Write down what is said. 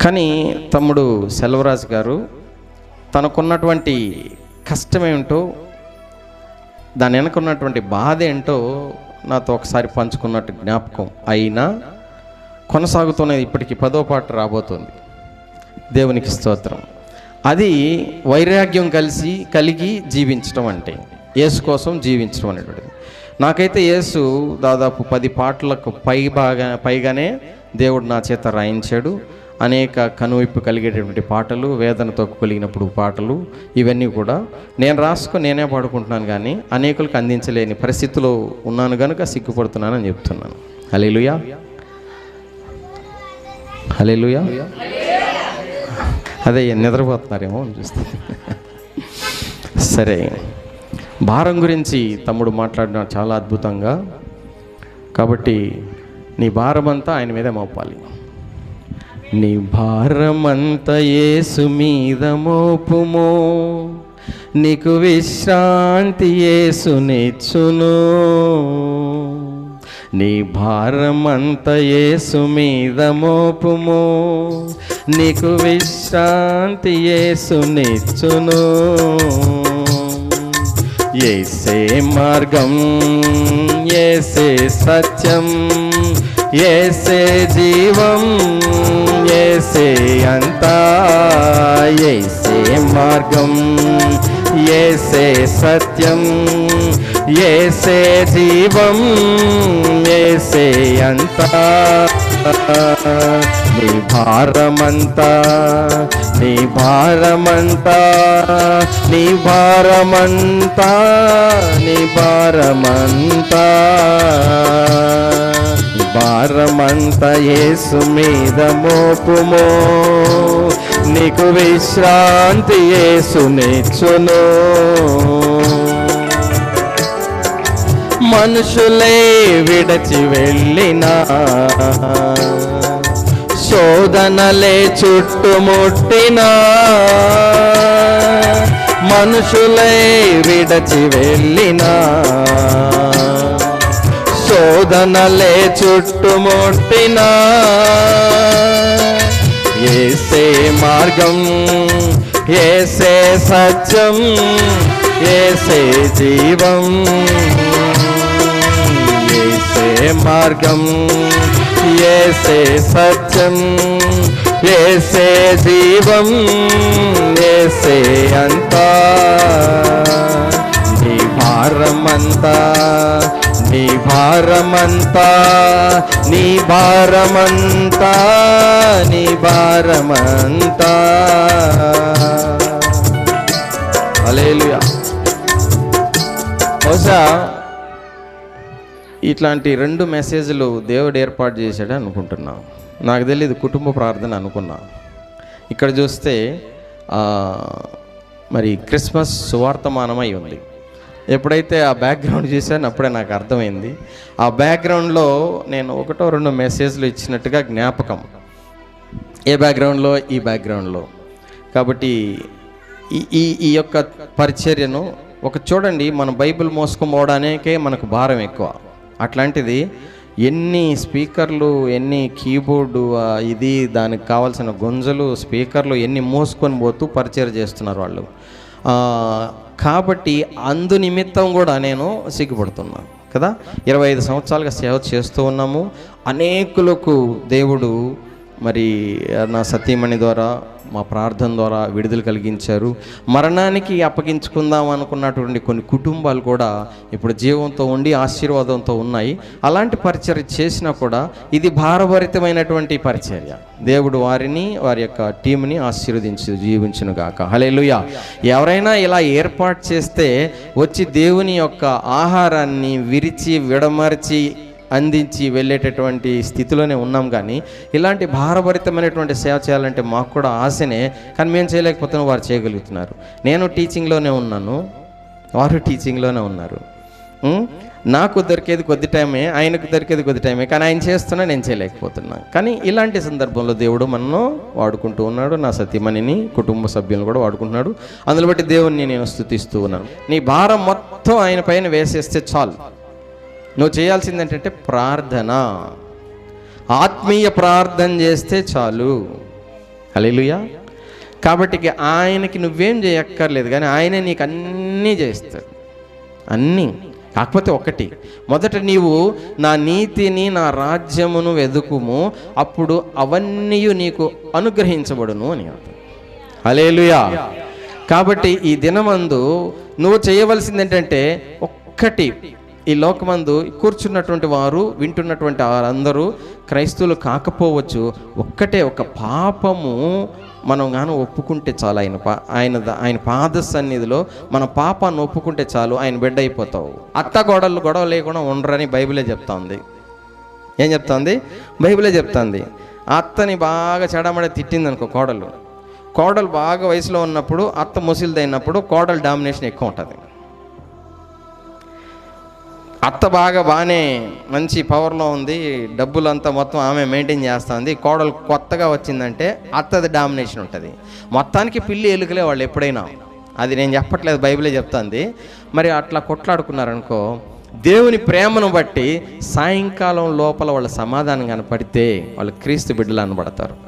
కానీ తమ్ముడు సెల్వరాజు గారు తనకున్నటువంటి కష్టమేంటో దాని వెనకున్నటువంటి బాధ ఏంటో నాతో ఒకసారి పంచుకున్నట్టు జ్ఞాపకం అయినా కొనసాగుతున్నది ఇప్పటికి పదో పాట రాబోతుంది. దేవునికి స్తోత్రం. అది వైరాగ్యం కలిసి కలిగి జీవించడం అంటే యేసు కోసం జీవించడం అనేటువంటిది. నాకైతే యేసు దాదాపు పది పాటలకు పై బాగా పైగానే దేవుడు నా చేత రాయించాడు. అనేక కనువిప్పు కలిగేటటువంటి పాటలు వేదనతో కలిగినప్పుడు పాటలు ఇవన్నీ కూడా నేను రాసుకొని నేనే పాడుకుంటున్నాను కానీ అనేకులకు అందించలేని పరిస్థితిలో ఉన్నాను కనుక సిగ్గుపడుతున్నానని చెప్తున్నాను. హలేలుయా హలేలుయా అదే నిద్రపోతున్నారేమో అనిపిస్తుంది. సరే భారం గురించి తమ్ముడు మాట్లాడిన చాలా అద్భుతంగా. కాబట్టి నీ భారమంతా ఆయన మీదే మోపాలి. నీ భారమంత యేసు మీద మోపుమో. నీకు విశ్రాంతి యేసు నిచ్చును నీ భారమంత యేసు మీద మోపుము. నీకు విశ్రాంతి యేసు నిచ్చును ఏసే మార్గం ఏసే సత్యం ఏసే జీవం ఏసే అంతా ఏసే మార్గం ఏసే సత్యం ఏసే జీవం ఏసే అంతా. నీ భారమంతా నీ భారమంతా నీ భారమంతా నీ భారమంతా. భారమంతా యేసు మీద మోపుమో. నీకు విశ్రాంతి యేసు నేర్చును. మనుషులే విడచి వెళ్ళిన శోధనలే చుట్టుముట్టినా మనుషులే విడచి వెళ్ళినా శోధనలే చుట్టుముట్టినా. ఏసే మార్గం ఏసే సత్యం ఏసే జీవం. ఏసే మార్గం ఏసే సత్యం ఏసే జీవం ఏసే అంతా. భారమంతా నీ భారమంతా నీ భారమంతా. అలేలుయా బహుశా ఇట్లాంటి రెండు మెసేజ్లు దేవుడు ఏర్పాటు చేశాడు అనుకుంటున్నా. నాకు తెలియదు కుటుంబ ప్రార్థన అనుకున్నా. ఇక్కడ చూస్తే మరి క్రిస్మస్ సువార్తమానమై ఉంది. ఎప్పుడైతే ఆ బ్యాక్గ్రౌండ్ చూశాను అప్పుడే నాకు అర్థమైంది. ఆ బ్యాక్గ్రౌండ్లో నేను ఒకటో రెండు మెసేజ్లు ఇచ్చినట్టుగా జ్ఞాపకం. ఏ బ్యాక్గ్రౌండ్లో ఈ బ్యాక్గ్రౌండ్లో కాబట్టి ఈ ఈ ఈ యొక్క పరిచర్యను ఒక చూడండి మన బైబిల్ మోసుకుపోవడానికే మనకు భారం ఎక్కువ. అట్లాంటిది ఎన్ని స్పీకర్లు ఎన్ని కీబోర్డు ఇది దానికి కావాల్సిన గుంజలు స్పీకర్లు ఎన్ని మోసుకొని పోతూ పరిచయం చేస్తున్నారు వాళ్ళు. కాబట్టి అందు నిమిత్తం కూడా నేను సిగ్గుపడుతున్నాను కదా? ఇరవై ఐదు సంవత్సరాలుగా సేవ చేస్తూ ఉన్నాము. అనేకులకు దేవుడు మరి నా సతీమణి ద్వారా మా ప్రార్థన ద్వారా విడుదల కలిగించారు. మరణానికి అప్పగించుకుందాం అనుకున్నటువంటి కొన్ని కుటుంబాలు కూడా ఇప్పుడు జీవంతో ఉండి ఆశీర్వాదంతో ఉన్నాయి. అలాంటి పరిచర్య చేసినా కూడా ఇది భారభరితమైనటువంటి పరిచర్య. దేవుడు వారిని వారి యొక్క టీంని ఆశీర్వదించి జీవించును గాక హలేలుయ ఎవరైనా ఇలా ఏర్పాటు చేస్తే వచ్చి దేవుని యొక్క ఆహారాన్ని విరిచి విడమర్చి అందించి వెళ్ళేటటువంటి స్థితిలోనే ఉన్నాం కానీ ఇలాంటి భారభరితమైనటువంటి సేవ చేయాలంటే మాకు కూడా ఆశనే. కానీ మేము చేయలేకపోతున్నాం వారు చేయగలుగుతున్నారు. నేను టీచింగ్లోనే ఉన్నాను. వారు టీచింగ్లోనే ఉన్నారు. నాకు దొరికేది కొద్ది టైమే ఆయనకు దొరికేది కొద్ది టైమే కానీ ఆయన చేస్తున్నా నేను చేయలేకపోతున్నా. కానీ ఇలాంటి సందర్భంలో దేవుడు మనను వాడుకుంటూ ఉన్నాడు. నా సతీమణిని కుటుంబ సభ్యులను కూడా వాడుకుంటున్నాడు. అందులో బట్టి దేవుణ్ణి నేను స్థుతిస్తూ ఉన్నాను. నీ భారం మొత్తం ఆయన పైన వేసేస్తే చాలు. నువ్వు చేయాల్సింది ఏంటంటే ప్రార్థన. ఆత్మీయ ప్రార్థన చేస్తే చాలు. హల్లెలూయా. కాబట్టి ఆయనకి నువ్వేం చేయక్కర్లేదు కానీ ఆయనే నీకు అన్నీ చేస్తాడు. అన్నీ. కాకపోతే ఒకటి మొదట నీవు నా నీతిని నా రాజ్యమును వెదుకుము అప్పుడు అవన్నీ నీకు అనుగ్రహించబడును అని అర్థం. హలేలుయా కాబట్టి ఈ దినమందు నువ్వు చేయవలసింది ఏంటంటే ఒక్కటి ఈ లోకమందు కూర్చున్నటువంటి వారు వింటున్నటువంటి వారందరూ క్రైస్తవులు కాకపోవచ్చు ఒక్కటే ఒక పాపము మనం గాను ఒప్పుకుంటే చాలు ఆయన పా ఆయన ఆయన పాద సన్నిధిలో మన పాపాన్ని ఒప్పుకుంటే చాలు ఆయన బిడ్డ అయిపోతావు అత్త గొడవలు గొడవ లేకుండా ఉండరని బైబిలే చెప్తోంది. ఏం చెప్తోంది? బైబిలే చెప్తోంది. అత్తని బాగా చెడమడ తిట్టింది అనుకో కోడలు. కోడలు బాగా వయసులో ఉన్నప్పుడు అత్త ముసిలిదైనప్పుడు కోడలు డామినేషన్ ఎక్కువ ఉంటుంది. అత్త బాగా బాగానే మంచి పవర్లో ఉంది. డబ్బులంతా మొత్తం ఆమె మెయింటైన్ చేస్తుంది. కోడలు కొత్తగా వచ్చిందంటే అత్తది డామినేషన్ ఉంటుంది. మొత్తానికి పిల్లి ఎలుకలే వాళ్ళు ఎప్పుడైనా. అది నేను చెప్పట్లేదు బైబిలే చెప్తుంది. మరి అట్లా కొట్లాడుకున్నారనుకో దేవుని ప్రేమను బట్టి సాయంకాలం లోపల వాళ్ళ సమాధానం కనపడితే వాళ్ళు క్రీస్తు బిడ్డలు అనబడతారు.